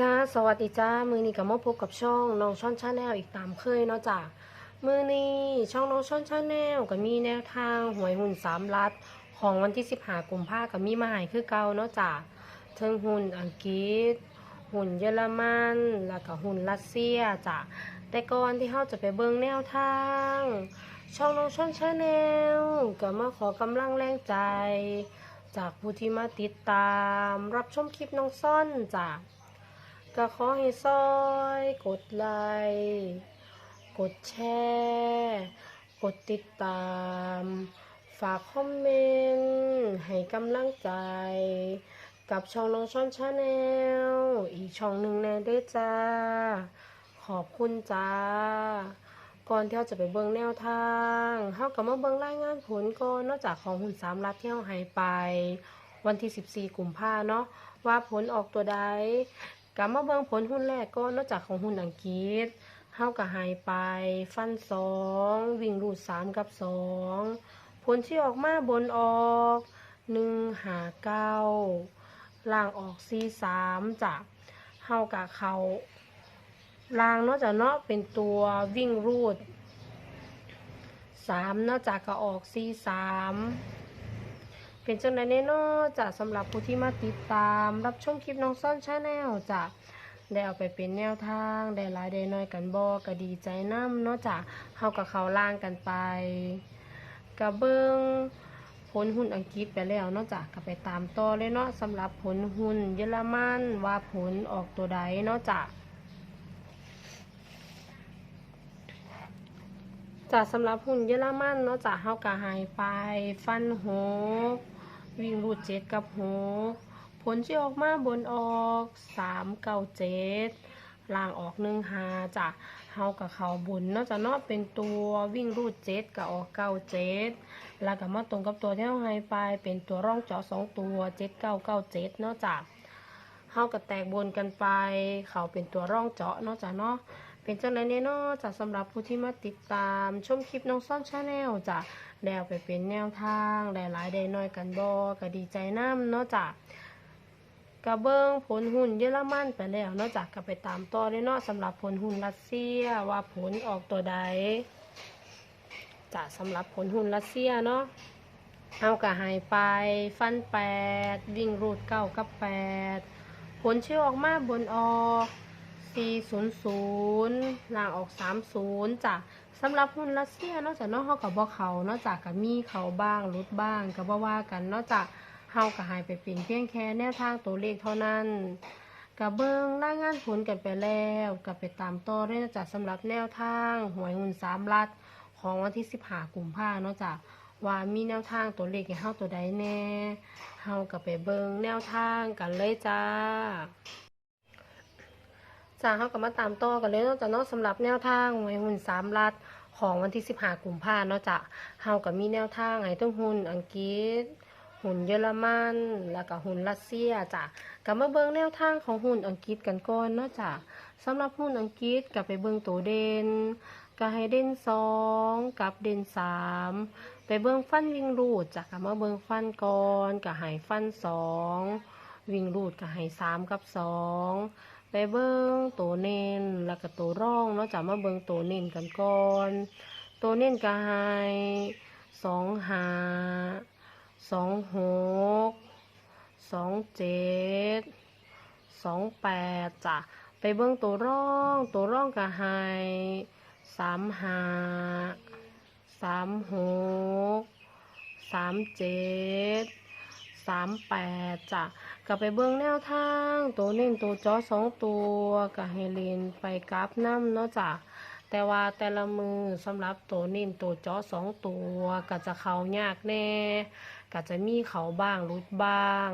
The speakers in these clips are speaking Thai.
จ้าสวัสดีจ้ามือนี้กับมาพบกับช่องน้องช่อนชาแนลอีกตามเคยเนาะจ้ามือนี้ช่องน้องช่อนชาแนลก็มีแนวทางหวยหุ่นสามลัด ของวันที่สิบหากุมภากับมีมาใหายคือเก่าเนาะจ้าเทิงหุ่นอังกฤษ หุ่นเยอรมันแล้วก็หุ่นรัสเซียจ้ะแต่ก่อนที่เราจะไปเบิ่งแนวทาง ช่องน้องช่อนชาแนลก็มาขอกำลังแรงใจ จากผู้ที่มาติดตาม รับชมคลิปน้องซ่อนจ้ะ ก็ขอให้ซอยกดไลค์กดแชร์กดติดตาม ฝากคอมเมนต์ให้กำลังใจ กับช่องน้องช่อนชาแนลอีกช่องหนึ่งแน่ด้วยจ้า ขอบคุณจ้า ก่อนที่เราจะไปเบิ่งแนวทางเฮากับมาเบิ่งรายงานผลก่อนนอกจากของหุ่นสามรัฐที่เฮาให้ไป วันที่ 14กลุ่มภาเนาะว่าผลออกตัวใด กลับมาเบิ่งผลหุ้นแรกก็นอกจากของหุ้นอังกฤษเฮาก็หายไป ฟันสองวิ่งรูดสามกับสองผลที่ออกมาบนออกหนึ่งหาเก้าล่างออกซีสามจ้ะเฮากับเขาล่างนอกจากเนาะเป็นตัววิ่งรูดสามนอกจากก็ออกซีสาม เป็นจังไดแน่เนอจะสำหรับผู้ที่มาติดตาม รับชมคลิปน้องซ่อนชาแนลจะได้เอาไปเป็นแนวทางได้หลายได้น้อยกันบอก็ดีใจน้ำเนาะจ้ะเฮากับเขาล่างกันไปกระเบิงผลหุ้นอังกฤษไปแล้วเนาะจ้ะก็ไปตามต่อเลยเนาะสำหรับผลหุ้นเยอรมันว่าผลออกตัวใดเนาะจ้ะจ้ะสำหรับหุ้นเยอรมันเนาะจ้ะเฮาก็หายไป ฟันหก วิ่งรูดเจ็ดกับหกผลที่ออกมาบนออกสามเก้าเจ็ดล่างออกหนึ่งหาจ้ะเฮากับเขาบุญนาะจะเนาะเป็นตัววิ่งรูดเจ็ดกับออกเก้าเจ็ดแล้วก็มาตรงกับตัวที่เฮาให้ไปเป็นตัวร่องเจาะสองตัวเจ็ดเก้าเก้าเจ็ดนาะจ้ะเฮากับแตกบนกันไป เขาเป็นตัวร่องเจาะนาะจ้ะเนาะ เป็นจังไรเนี่เนาะจ้ะสำหรับผู้ที่มาติดตามชมคลิปน้องซ่อนชาแนลจ้ะแล้วไปเป็นแนวทางได้หลายได้น้อยกันบอก็ดีใจน้ำเนาะจ้ะกระเบิงผลหุ่นเยอรมันไปแล้วเนาะจ้ะก็ไปตามต่อเลยเนาะสำหรับผลหุ่นรัสเซียว่าผลออกตัวใดจ้ะสำหรับผลหุ่นรัสเซียเนาะเอากระหายไปฟันแปดวิ่งรูดเก้ากับแปดผลชื่อออกมาบนออก 400ล่างออก 30จ้ะสำหรับหุ้นรัสเซียนอกจากนอกเฮากับบ่เขานอกจากกับมีเขาบ้างลดบ้างก็บ่ว่ากันนอกจากเฮาก็หายไปเป็นเพียงแค่แนวทางตัวเลขเท่านั้นกับเบิ่งรายงานผลกันไปแล้วก็ไปตามต่อด้วยนะจ๊ะสำหรับแนวทางหวยหุ้นสามรัฐของวันที่15กุมภาเนาะจ้ะว่ามีแนวทางตัวเลขให้เฮาตัวใดแน่เฮาก็ไปเบิ่งแนวทางกันเลยจ้า จ้าเขาก็มาตามต่อกันเลยเนาะจ้ะเนาะสำหรับแนวทางหวยหุ้นสามรัฐของวันที่15กุมภาเนาะจ้ะเฮาก็มีแนวทางให้ทั้งหุ้นอังกฤษหุ้นเยอรมันแล้วก็หุ้นรัสเซียจ้ะก็มาเบิ่งแนวทางของหุ้นอังกฤษกันก่อนเนาะจ้ะสำหรับหุ้นอังกฤษก็ไปเบิ่งตัวเด่นก็ให้เด่นสองกับเด่นสามไปเบิ่งฟันวิ่งรูดจ้ะก็มาเบิ่งฟันก่อนก็ให้ฟันสองวิ่งรูดก็ให้สามกับสอง ไปเบิ้งตัวเน้นแล้วก็ตัวร่องเนาะจะมาเบิ้งตัวเน้นกันก่อน ตัวเน้นก็ให้สองหาสองหกสองเจ็ดสองแปดจ้ะไปเบิ้งตัวร่อง ตัวร่องก็ให้สามหาสามหกสามเจ็ดสามแปดจ้ะ ก็ไปเบิ่งแนวทาง ตัวเน้นตัวจอสองตัวก็ให้เรีนไปกราฟน้ำเนาะจ้ะแต่ว่าแต่ละมือสำหรับตัวเน้นตัวจอสองตัวก็จะเข้ายากแน่ก็จะมีเขาบ้างรุดบ้าง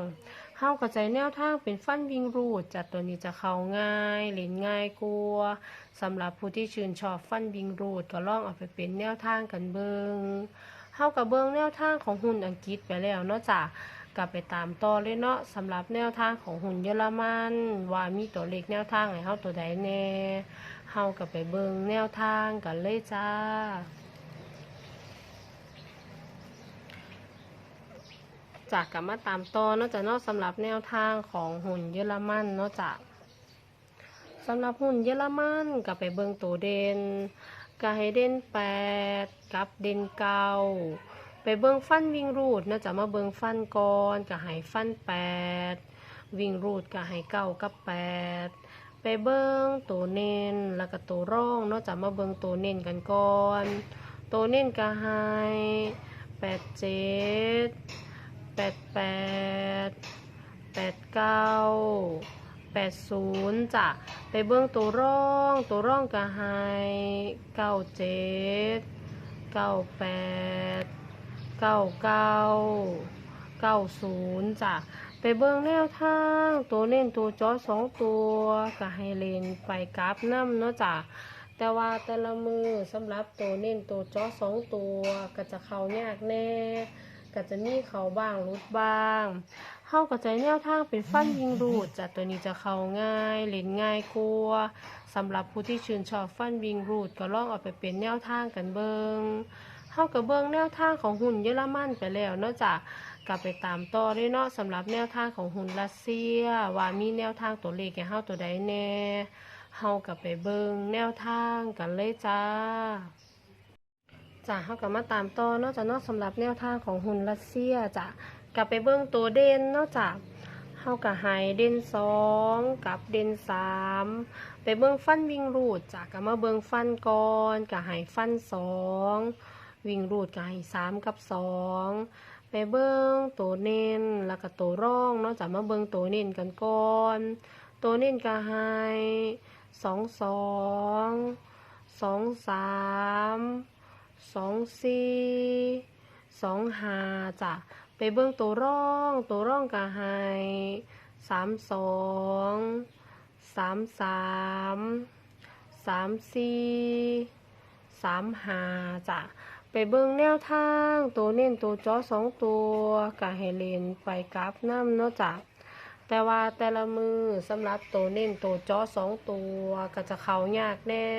เฮาก็ใจแนวทางเป็นฟันวิ่งรูดจัดตัวนี้จะเข้าง่ายเล่นง่ายกลัวสำหรับผู้ที่ชื่นชอบฟันวิ่งรูดก็ลองเอาไปเป็นแนวทางกันเบิงเฮากับเบิงแนวทางของหุ้นอังกฤษไปแล้วเนาะจ้ะ กลับไปตามต่อเลยเนาะสำหรับแนวทางของหุ่นเยอรมันว่ามีตัวเลขแนวทางให้เฮาตัวใดแน่เฮากลับไปเบิ่งแนวทางกันเลยจ้าจากกลับมาตามต่อเนาะจ้ะเนาะสำหรับแนวทางของหุ่นเยอรมันเนาะจ้ะสำหรับหุ่นเยอรมันก็ไปเบิงตัวเด่นก็ให้เด่นแปดกับเด่นเก้า ไปเบิ่งฟันวิ่งรูดนะจะมาเบิ่งฟันก่อนก็ให้ฟันแปดวิ่งรูดก็ให้เก้ากับแปดไปเบิ่งตัวเน้นแล้วก็ตัวร่องเนาะจะมาเบิ่งตัวเน้นกันก่อนตัวเน้นก็ให้แปดเจ็ดแปดแปดแปดเก้าแปดศูนย์จ้ะไปเบื้องตัวร่องตัวร่องก็ให้เก้าเจ็ดเก้าแปด เก้าเก้าเก้าศูนย์จ้ะไปเบื้งแนวทางตัวเล่นตัวจอสองตัวก็ให้เล่นไปกราฟน้ำเนาะจ้ะแต่ว่าแต่ละมือสำหรับตัวเน้นตัวจอสองตัวก็จะเข้ายากแน่ก็จะมีเขาบ้างรุดบ้างเข้ากับใจแนวทางเป็นฟันยิงรูดจากตัวนี้จะเข้าง่ายเล่นง่ายกลัวสำหรับผู้ที่ชื่นชอบฟันวิงรูดก็ลองเอาไปเป็นแนวทางกันเบิง เข้ากับเบิงแนวทางของหุ่นเยอรมันไปแล้วนอกจากกลับไปตามต่อด้วยเนาะสำหรับแนวทางของหุ่นรัสเซีย ว่ามีแนวทางตัวเลขแก่เฮาตัวใดแน่เฮากับไปเบิงแนวทางกันเลยจ้าจ้ะเขาก็มาตามต่อนอกจากนอกสำหรับแนวทางของหุ่นรัสเซียจ้ะกลับไปเบิ้งตัวเด่นนอกจากเขากับไฮเด่นสองกับเด่นสามไปเบิ้งฟันวิ่งรูดจ้ะกับมาเบิ้งฟันก่อนกับไฮฟันสอง วิ่งรูดกับไฮสามกับสองไปเบิ้งตัวเน้นแล้วก็ตัวร่องเนอกจากมาเบิ้งตัวเน้นกันก่อนตัวเน้นกับไฮสองสองสองสามสองสี่สองห้าจ้ะไปเบิ่งตัวร่องตัวร่องกะไฮสามสองสามสามสามสี่สามห้าจ้ะ ไปเบิ่งแนวทางตัวเน้นตัวจอสองตัวกะให้เลนไปกราฟน้ำเนาะจ้ะแต่ว่าแต่ละมือสำหรับตัวเน้นตัวจอสองตัวก็จะเข้ายากแน่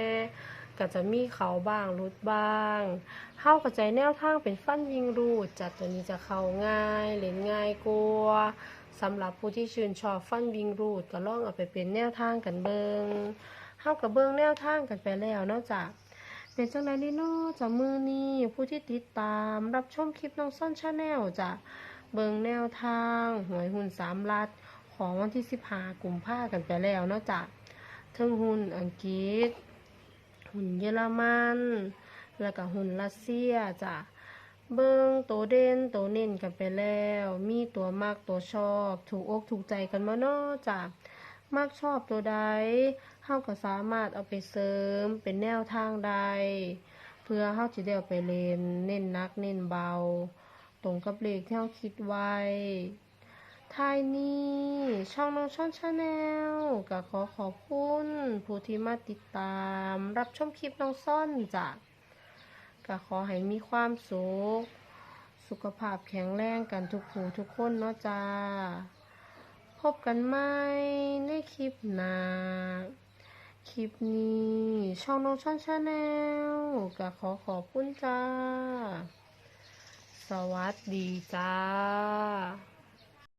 ก็จะมีเขาบ้างรุดบ้างเข้ากับใจแนวทางเป็นฟันยิงรูดจัดตัวนี้จะเขาง่ายเล่นง่ายกลัวสำหรับผู้ที่ชื่นชอบฟันยิงรูดก็ลองเอาไปเป็นแนวทางกันเบิงเข้ากับเบิงแนวทางกันไปแล้วนอกจาก เป็นจังไรนี่เนอจากมือนี้ผู้ที่ติดตามรับชมคลิปน้องซ่อนชาแนลจะเบิงแนวทางหวยหุ่นสามลัดของวันที่สิบห้ากุมภากันไปแล้วนอกจากเทิงหุ่นอังกฤษ หุ่นเยอรมัน แล้วก็หุ่นรัสเซียจ้ะเบิ้งตัวเด่นตัวเน้นกันไปแล้ว มีตัวมากตัวชอบ ถูกอกถูกใจกันมาเนาะจ้ะ มากชอบตัวใดเฮาก็สามารถเอาไปเสริมเป็นแนวทางใด เพื่อเฮาจะได้เอาไปเล่นเน้นนักเน้นเบา ตรงกับเลขที่เฮาคิดไว้ท้ายนี้ช่องน้องช่อนชาแนลก็ขอขอบคุณผู้ที่มาติดตาม รับชมคลิปน้องซ่อนจ้ะก็ขอให้มีความสุข สุขภาพแข็งแรงกันทุกผู้ทุกคนเนาะจ้า พบกันใหม่ในคลิปหน้า คลิปนี้ช่องน้องช่อนชาแนลก็ขอขอบคุณจ้า สวัสดีจ้า